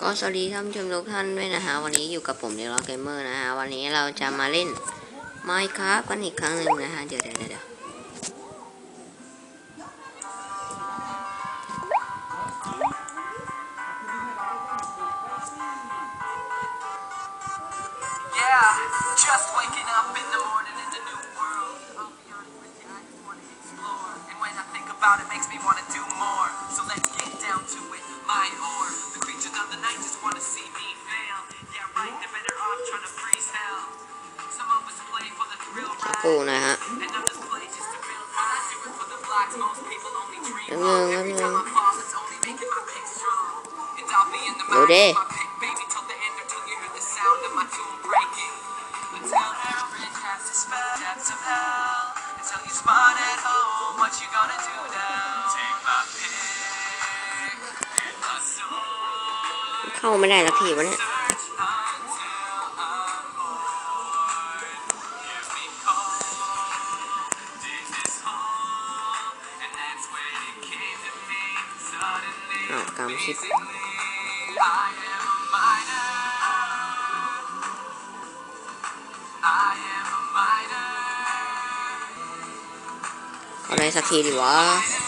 ก็สวัสดีท่านผู้ชมทุกท่านด้วยนะฮะวันนี้อยู่กับผมเดลล์เกมเมอร์นะฮะวันนี้เราจะมาเล่น Minecraft กันอีกครั้งหนึ่งนะฮะเดี๋ยวเดี๋ยวเดี๋ยว Yeah, just waking up in the รู่นะฮะ And others play just to feel high. I do it for the blocks, most people only dream แป๊บนึง of. แป๊บ Every นึง time I fall, it's only making my pick strong. And I'll be in the เดี๋ยว mind เด้ of my pick, baby, till the end or till you hear the sound of my tune breaking. Until every has to spell depths of hell. Until you spawn at home, what you gonna do now? Take my pick and my soul. เข้าไม่ได้ละทีวะเนี่ย อ้าวกำชิ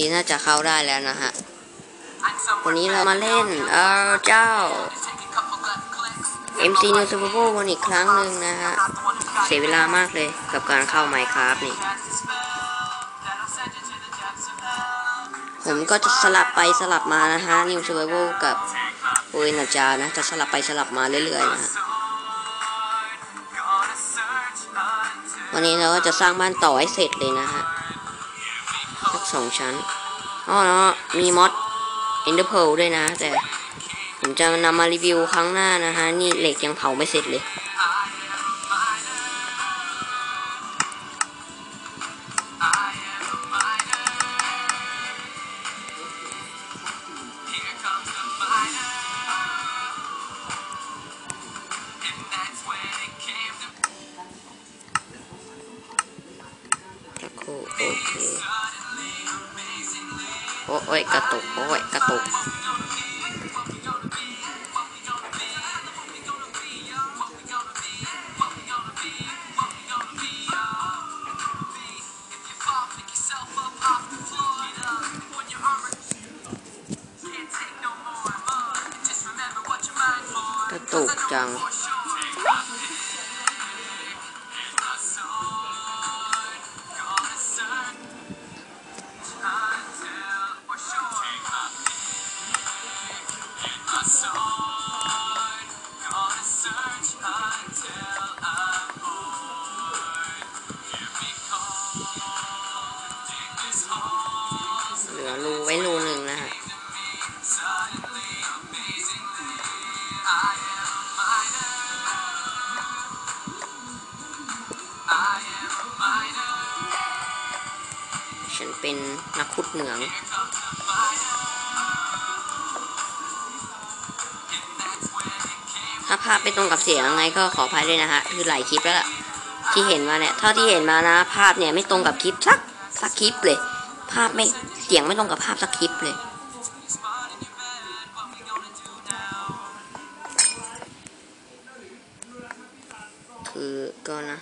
โอเคน่าจะเข้าได้แล้วนะฮะ I'm somewhere วันนี้เรามาเล่น back เออเจ้า Just take a couple left clicks. MC New Super Bowl กันอีกครั้งหนึ่งนะฮะ Not the one who's got เสียเวลามากเลยกับการเข้า Minecraft นี่ Cast a spell that'll send you to the depths of hell. ผมก็จะสลับไปสลับมานะฮะ New Super Bowl กับโอ้ยนะจานะ จะสลับไปสลับมาเรื่อยๆนะฮะ Gonna search until วันนี้เราก็จะสร้างบ้านต่อให้เสร็จเลยนะฮะ สองชั้นอ๋อแล้วมีมอดเอ็นเดอร์เพลด้วยนะ แต่ผมจะนำมารีวิวครั้งหน้านะฮะ นี่เหล็กยังเผาไม่เสร็จเลยโอเค amazingly. โอ้โอ้ยกระตุก ฉันเป็นนักขุดเหนือง ถ้าภาพไม่ตรงกับเสียงไงก็ขออภัยด้วยนะฮะ คือหลายคลิปแล้วล่ะ ที่เห็นมาเนี่ย เท่าที่เห็นมานะ ภาพเนี่ยไม่ตรงกับคลิปสักสักคลิปเลย ภาพไม่เสียงไม่ตรงกับภาพสักคลิปเลยคือก็นะ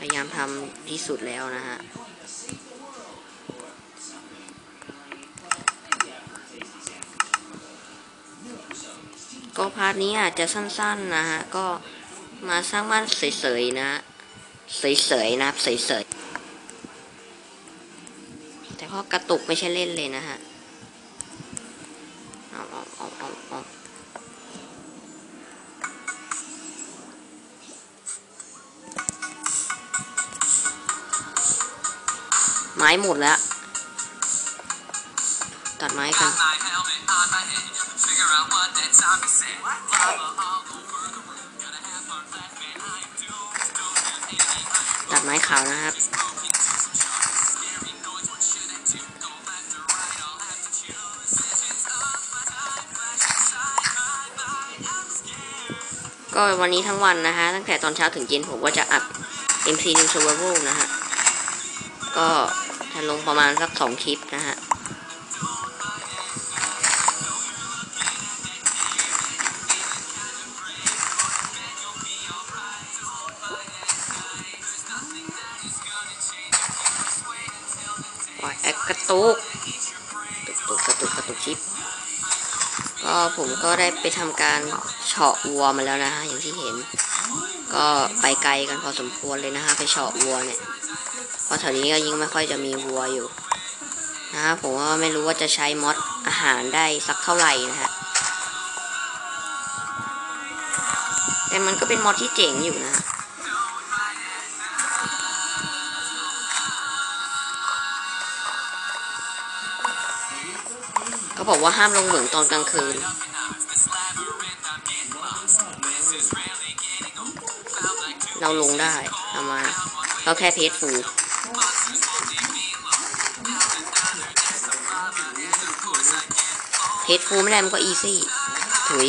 พยายามทำที่สุดแล้วนะฮะก็พาร์ทนี้อาจจะสั้นๆนะฮะ ก็มาสร้างบ้านเสยๆนะเสยๆนะเสยๆแต่ก็กระตุกไม่ใช่เล่นเลยนะฮะ เอาเอาเอาเอาเอา ไม้หมดแล้ว ตัดไม้กันตัดไม้ขาวนะครับก็วันนี้ทั้งวันนะฮะ ตั้งแต่ตอนเช้าถึงเย็นผมก็จะอัด MC New Survival นะฮะ ก็ จะลงประมาณสักสองคลิปนะฮะปล่อยแอคกระตุกกระตุกกระตุกกระตุกชิปก็ผมก็ได้ไปทำการเฉาะวัวมาแล้วนะฮะอย่างที่เห็น ก็ไปไกลกันพอสมควรเลยนะฮะไปเฉาะวัวเนี่ย ราะแถวนี้ก็ยิ่งไม่ค่อยจะมีวัวอยู่นะฮะผมว่าไม่รู้ว่าจะใช้มอดอาหารได้สักเท่าไหร่นะฮะแต่มันก็เป็นมอดที่เจ๋งอยู่นะเขาบอกว่าห้ามลงเหมืองตอนกลางคืนเราลงได้ทำไมเราแค่เพจฟู เพจฟูไม่ได้มันก็อีซี่ถุย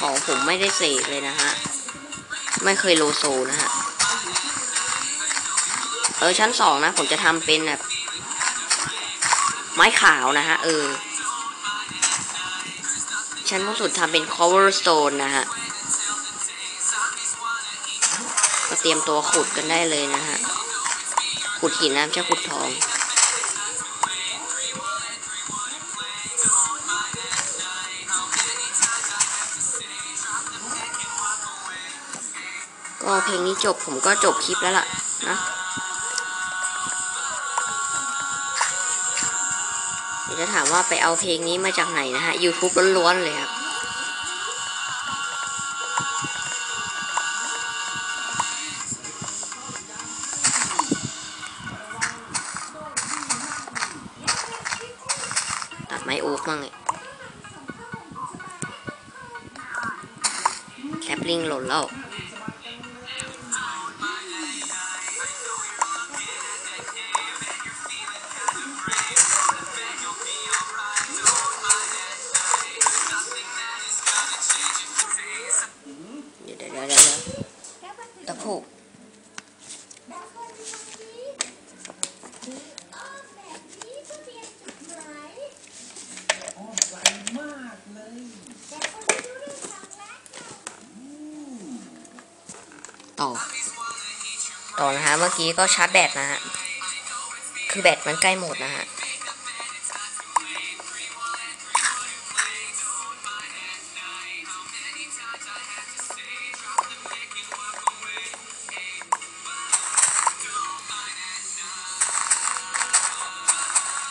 ของผมไม่ได้เสกเลยนะฮะ ไม่เคยโลโซนะฮะ เออชั้นสองนะ ผมจะทำเป็นแบบ ไม้ขาวนะฮะ เออ ชั้นบนสุดทำเป็น cobblestone นะฮะ เตรียมตัวขุดกันได้เลยนะฮะ ขุดหินนะไม่ใช่ขุดทอง ก็เพลงนี้จบผมก็จบคลิปแล้วล่ะนะเดี๋ยวจะถามว่าไปเอาเพลงนี้มาจากไหนนะฮะ YouTube ล้วนๆเลยครับ ม้โอ๊กมั่งไงแคปลิงหล่นแล้ว ต่อ ต่อนะฮะ เมื่อกี้ก็ชาร์จแบตนะฮะ คือแบตมันใกล้หมดนะฮะ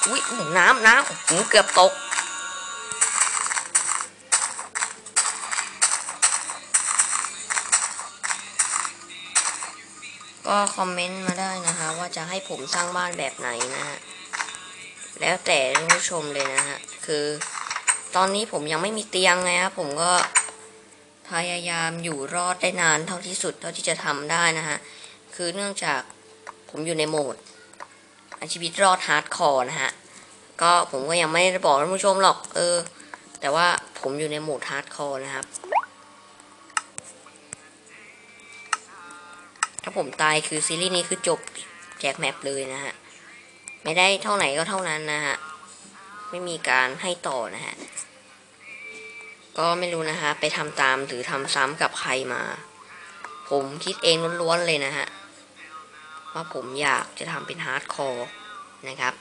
อุ้ยน้ำน้ำหูเกือบตก ก็คอมเมนต์มาได้นะคะ ว่าจะให้ผมสร้างบ้านแบบไหนนะฮะแล้วแต่ท่านผู้ชมเลยนะฮะคือตอนนี้ผมยังไม่มีเตียงไงครับผมก็พยายามอยู่รอดได้นานเท่าที่สุดเท่าที่จะทำได้นะฮะคือเนื่องจากผมอยู่ในโหมดชีวิตรอดฮาร์ดคอร์นะฮะก็ผมก็ยังไม่ได้บอกท่านผู้ชมหรอกเออ แต่ว่าผมอยู่ในโหมดฮาร์ดคอร์นะครับาผมตายคือซีรีส์นี้คือจบแจกแมปเลยนะฮะ ไม่ได้เท่าไหนก็เท่านั้นนะฮะ ไม่มีการให้ต่อนะฮะ ก็ไม่รู้นะฮะ ไปทำตามหรือทำซ้ำกับใครมา ผมคิดเองล้วนๆเลยนะฮะ ว่าผมอยากจะทำเป็นฮาร์ดคอร์นะครับ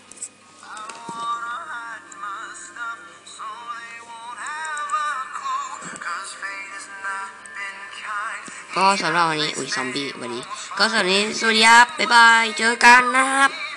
ก็สำหรับวันนี้ อุ้ยซอมบี้วันนี้ ก็สำหรับวันนี้สวัสดีครับบ๊ายบาย เจอกันนะครับ